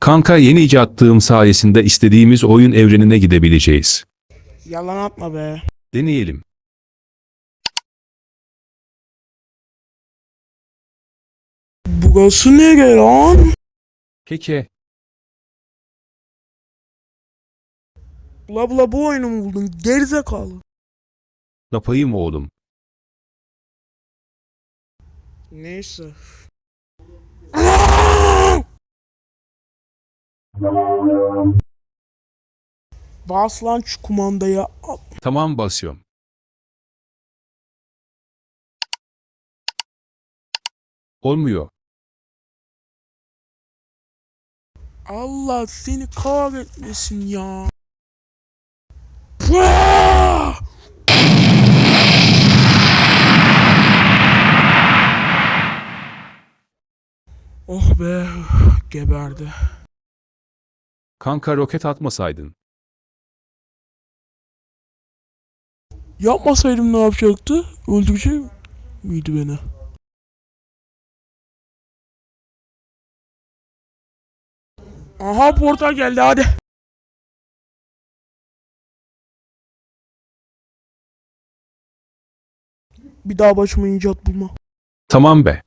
Kanka yeni icattığım sayesinde istediğimiz oyun evrenine gidebileceğiz. Yalan atma be. Deneyelim. Burası nere lan? Keke. Bula bula bu oyunu mu buldun? Gerizekalı. Yapayım oğlum. Neyse. Bas lan şu kumandaya. Tamam basıyorum. Olmuyor. Allah seni kahretmesin ya. Oh be, geberdi. Kanka roket atmasaydın. Yapmasaydım ne yapacaktı? Öldürecek miydi beni? Aha portal geldi hadi. Bir daha başıma icat bulma. Tamam be.